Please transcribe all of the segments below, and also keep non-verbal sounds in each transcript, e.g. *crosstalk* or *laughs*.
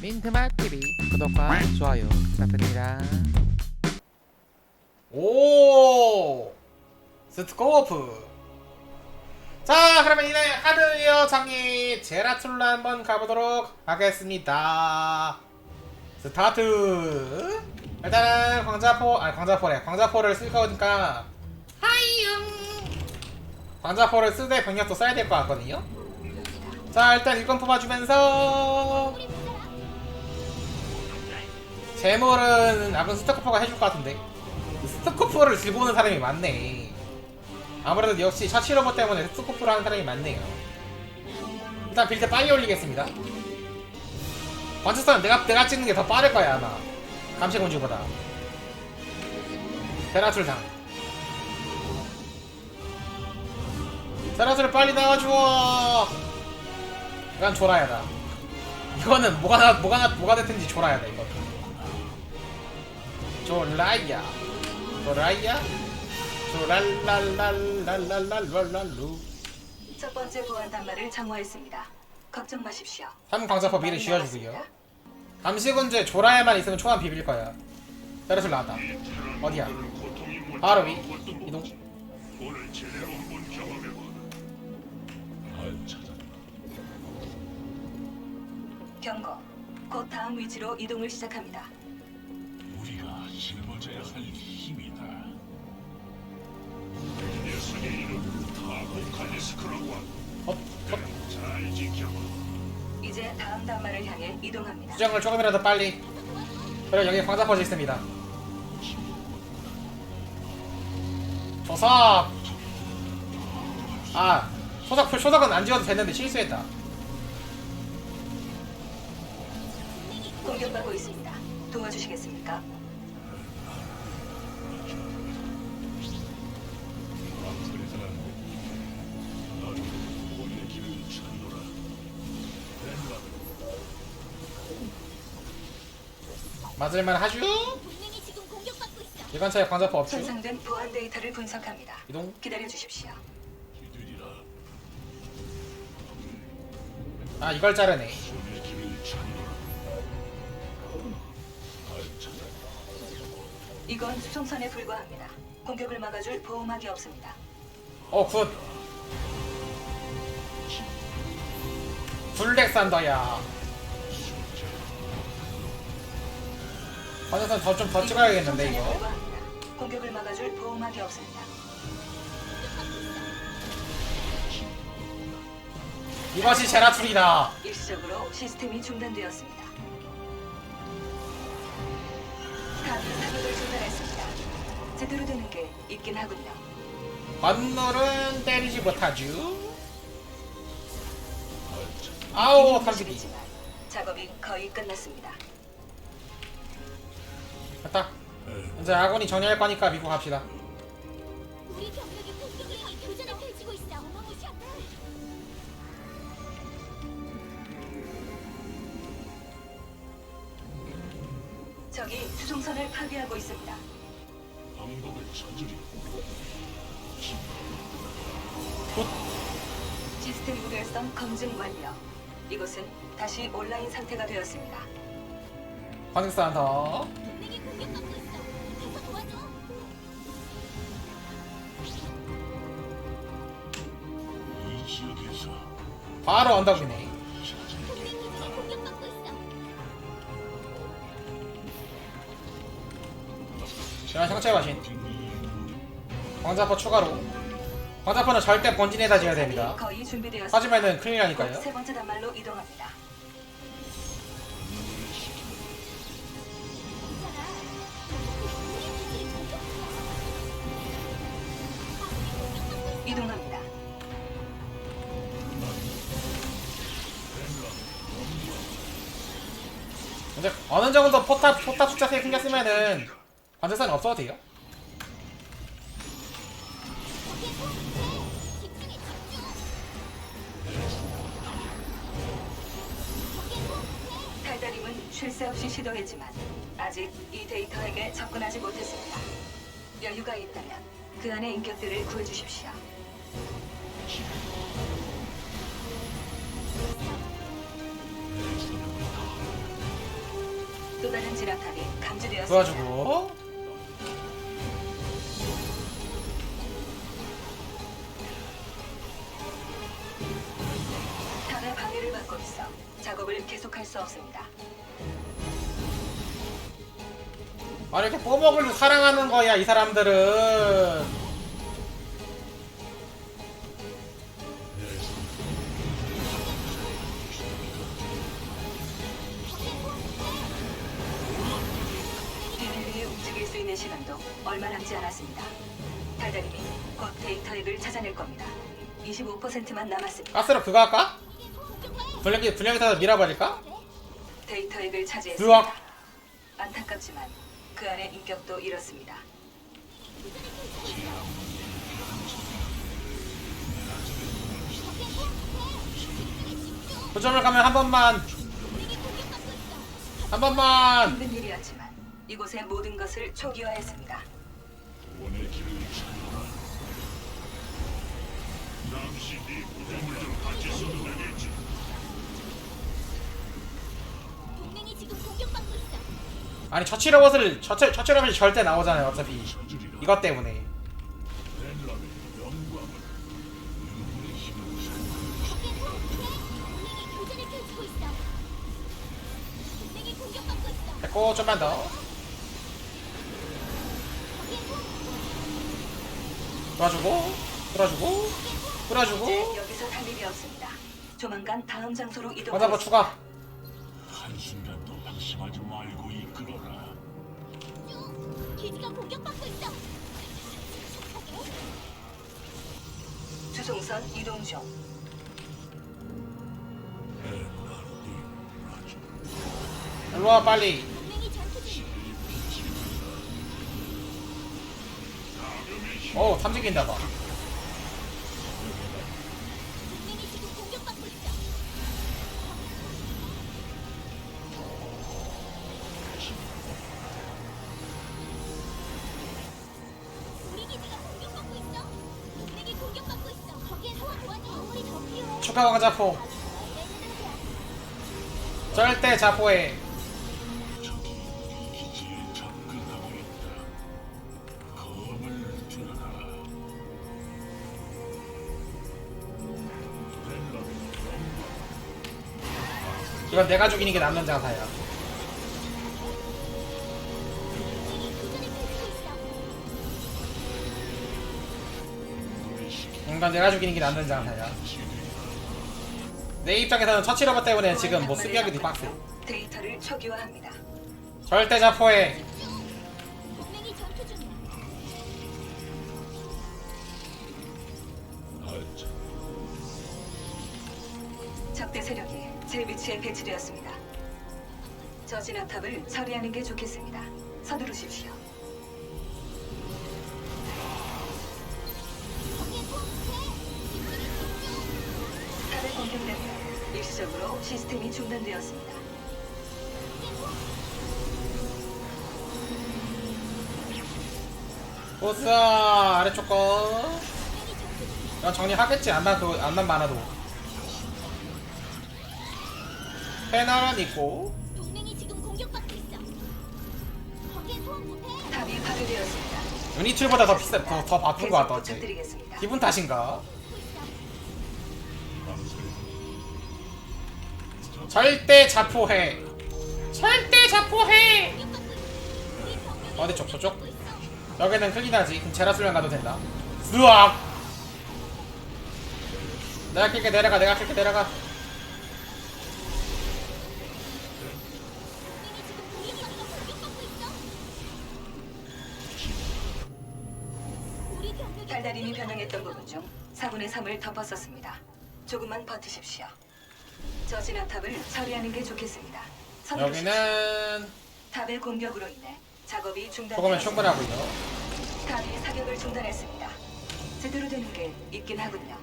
민트맛TV 구독과 좋아요 부탁드립니다. 오! 스코프. 자 그러면 이날 하드웨어 장이 제라툴라 한번 가보도록 하겠습니다. 스타트! 일단은 광자포 아니 광자포래. 광자포를 쓸 거니까 하이용 광자포를 쓰되 병력도 써야 될 것 같거든요. 자 일단 일건 뽑아주면서 재물은 아군 스타코프가 해줄 것 같은데. 스코프를 들고 오는 사람이 많네. 아무래도 역시 샤치 로봇 때문에 스코프를 하는 사람이 많네요. 일단 빌드 빨리 올리겠습니다. 관측선은 내가 내가 찍는 게 더 빠를 거야 아마. 감시공주보다. 테라툴상. 테라툴을 빨리 나와줘 이건 조라야다. 이거는 뭐가 나 뭐가 나 뭐가 됐든지 조라야다 이거 조라야 조라야 조랄랄랄랄랄랄랄랄루 첫 번째 보안 단말을 장호했습니다. 걱정 마십시오. 3광자법 미리 쥐어주고요 감시군주에 조라야만 있으면 초반 비빌 거야 테라툴 나왔다 어디야 바로 위 이동 경고. 곧 다음 위치로 이동을 시작합니다. 짊어져야 할 힘이다. 녀석의 이름 타고칼리스크라고 한다. 헛, 헛. 잘 지켜봐. 이제 다음 단말을 향해 이동합니다. 수정을 조금이라도 빨리 그리고 여기 광자포지 있습니다 조석 아 소석 소석은 안 지워도 됐는데 실수했다 공격받고 있습니다. 도와주시겠습니까? 맞을만 하죠? 동맹이 지금 공격받고 있어. 일관차에 광자포 없죠? 손상된 보안 데이터를 분석합니다. 이동 기다려 주십시오. 아 이걸 자르네. 이건 수송선에 불과합니다. 공격을 막아줄 보호막이 없습니다. 어굿 블랙산더야 관자선 더좀 더 찍어야겠는데 이거. 공격을 막아줄 보호막이 없습니다. 이것이 제라툴이다 일시적으로 시스템이 중단되었습니다. 사격을 중단했습니다. 제대로 되는 게 있긴 하군요. 관놀은 때리지 못하죠 아우 탐지기 작업이 거의 끝났습니다. 됐다 이제 아군이 정리할 거니까 미국 갑시다 우리 병력이 공격을 할 교전을 펼치고 있어. 어마무시하다. 적이 수송선을 파괴하고 있습니다. 방법을 찾으리. 시스템 무결성 검증 완료. 이곳은 다시 온라인 상태가 되었습니다. 관측산더 동맹이 공격받고 있어. 가서 도와줘. 이 지역에서 바로 언덕이네 동맹 기지가 공격받고 있어. 지난 상체 마신 광자포 추가로 광자포는 절대 본진에다 지어야 됩니다 거의 준비되었습니다. 하지만은 큰일 곧 나니까요 세 번째 단말로 이동합니다. 이동합니다. 이제 어느 정도 포탑 포탑 숫자 세 생겼으면은 관측산은 없어도 돼요 달달임은 쉴 새 없이 시도했지만 아직 이 데이터에게 접근하지 못했습니다. 여유가 있다면 그 안의 인격들을 구해주십시오. 또 다른 진압탑이 감지되었습니다. 도와주고 탑의 방해를 받고 있어 작업을 계속할 수 없습니다. 아 이렇게 뽀먹을 사랑하는 거야 이 사람들은 있는 시간도 얼마 남지 않았습니다. 달달님이 곧 데이터 핵을 찾아낼 겁니다. 25%만 남았습니다. 가스로 그거 할까? 분량기 분량기 타서 밀어버릴까? 데이터 핵을 차지했습니다. 으악. 안타깝지만 그 안에 인격도 잃었습니다. 고점을 가면 한 번만 한 번만 힘든 일이었지만 이곳의 모든 것을 초기화했습니다. 원의 길을 찾노라. 잠시 네 무덤을 좀 같이 써도 되겠지. 동맹이 지금 공격받고 있어. 아니 처치 로봇을 처치 처치 로봇이 절대 나오잖아요 어차피 이것 때문에 벨람의 영광을 눈물의 힘을 거기에 소환해. 동맹이 교전을 펼치고 있어. 동맹이 공격받고 있어. 됐고 좀만 더 거기에 돌아주고 돌아주고 이제 여기서 할 일이 없습니다. 조만간 다음 장소로 과자버 이동하겠습니다. 추가 한순간도 방심하지 말고 이끌어라. 기지가 공격받고 있어. 주송선 이동 중. 일로와 빨리 오 탐지기인다 봐. 동맹이 지금 공격받고 있 이건 내가 죽이는 게 남는 장사야. 이건 내가 죽이는 게 남는 장사야. 내 입장에서는 처치 로봇 때문에 지금 뭐 수비하기도 빡세. 데이터를 초기화합니다. 절대 자포해 적대 세력이 제 위치에 배치되었습니다. 저 진압탑을 처리하는 게 좋겠습니다. 서두르십시오. 탑의 공격 때문에 일시적으로 시스템이 중단되었습니다. 보스 아래쪽 거 정리하겠지 안만 그 안만 많아도 페널은 있고 동맹이 지금 공격받고 있어. 거기에 소환 못해. 탑이 파괴되었습니다. 유니틀보다 더 비싸 더, 더 바쁜 거 같다 어째. 부탁드리겠습니다. 기분 탓인가? 절대 자포해. 절대 자포해! 어디 쪽 저쪽? 여기는 클린하지. 그럼 제라술련 가도 된다. 으악 내가 킬게 내려가 내가 킬게 내려가 달달임이 변형했던 부분 중 4분의 3을 덮었었습니다. 조금만 버티십시오. 저 진압탑을 처리하는 게 좋겠습니다. 서두르십시오. 여기는 탑의 공격으로 인해 작업이 조금은 중단되었습니다. 충분하고요 탑이 사격을 중단했습니다. 제대로 되는 게 있긴 하군요.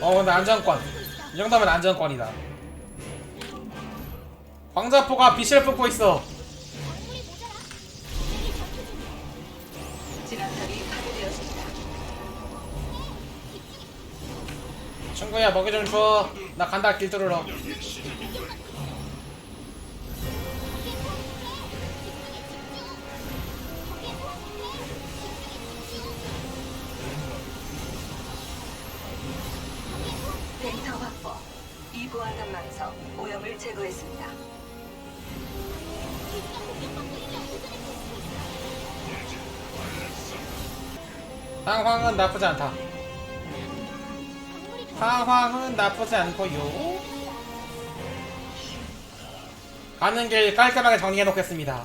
어 근데 안정권 이 정도면 안정권이다 광자포가 빛을 뿜고 있어 친구야 먹이 좀 줘. 나 간다 길 뚫으러. 제거했습니다. 상황은 나쁘지 않다. 상황은 나쁘지 않고요. 가는 길 깔끔하게 정리해 놓겠습니다.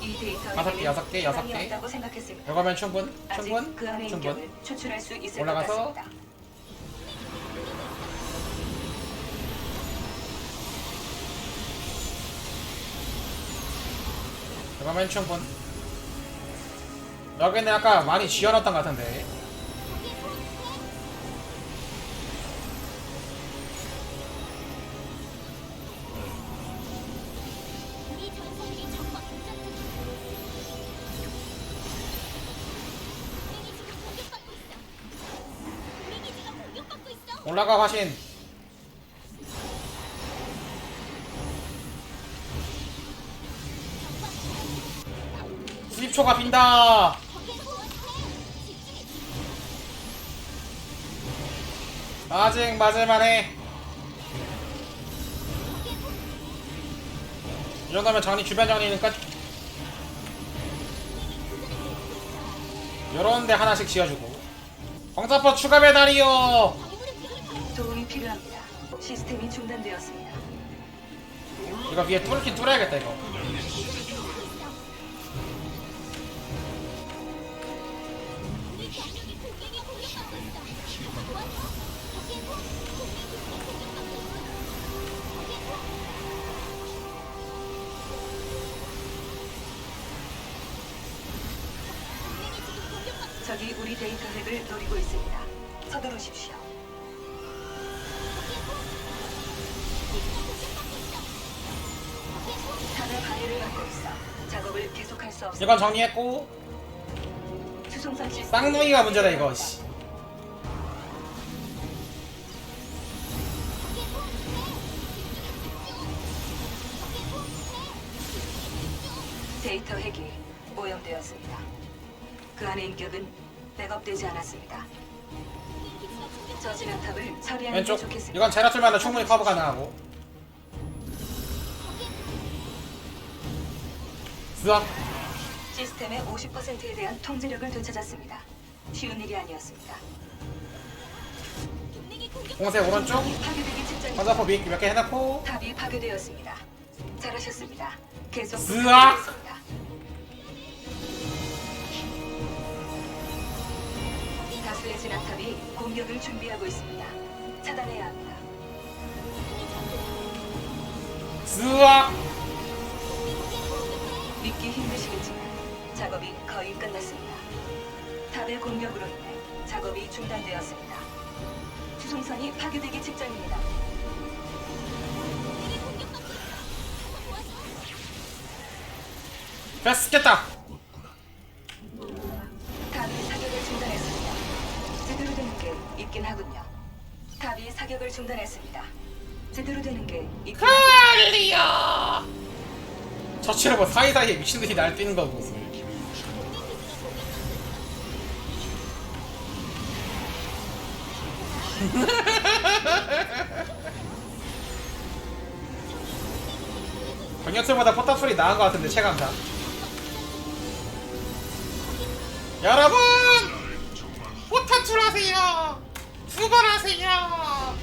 이 다섯 개, 여섯 개, 여섯 개. 없다고 생각했습니다. 이거면 충분, 아직 충분, 그 안의 충분. 인격을 추출할 수 있을 올라가서. 것 같습니다. 이거면 충분. 여기는 아까 많이 지어놨던 것 같은데. 올라가 화신. 수입초가 빈다. 아직 맞을만해. 이 정도면 정리 주변 끝. 요런데 하나씩 지어주고. 광자포 추가 배달이요. 도움이 필요합니다. 시스템이 중단되었습니다. 이거 위에 뚫긴 뚫어야겠다 이거. 적이 우리 데이터 핵을 노리고 있습니다. 서두르십시오. 작업을 계속할 수 없습니다. 이건 정리했고 수송선 시스템 쌍둥이가 문제다 이거. 씨. 데이터 핵이 오염되었습니다. 그 안의 인격은 백업되지 않았습니다. 저 진압탑을 처리하는 게 왼쪽. 좋겠습니다. 이건 제라툴만은 충분히 커버 가능하고. 수학. 시스템의 50%에 대한 통제력을 되찾았습니다. 쉬운 일이 아니었습니다. 공세 오른쪽. 탑이 파괴되기 직전입니다. 광자포 몇개 해놓고. 탑이 파괴되었습니다. 잘하셨습니다. 계속 으악! 부탁드리겠습니다. 다수의 진압탑이 공격을 준비하고 있습니다. 차단해야 합니다. 수학. 믿기 힘드시겠지만 작업이 거의 끝났습니다. 탑의 공격으로 인해 작업이 중단되었습니다. 수송선이 파괴되기 직전입니다. 도와줘. 됐겠다. 탑이 사격을 중단했습니다. 제대로 되는 게 있긴 하군요. 탑이 사격을 중단했습니다. 제대로 되는 게 있긴 하군요. 뭐 사이사이에 미친듯이 날뛰는 거 무슨. *laughs* 경력들보다 포탑 소리 나은 것 같은데 체감상. 여러분 포탑 출하세요. 수발하세요.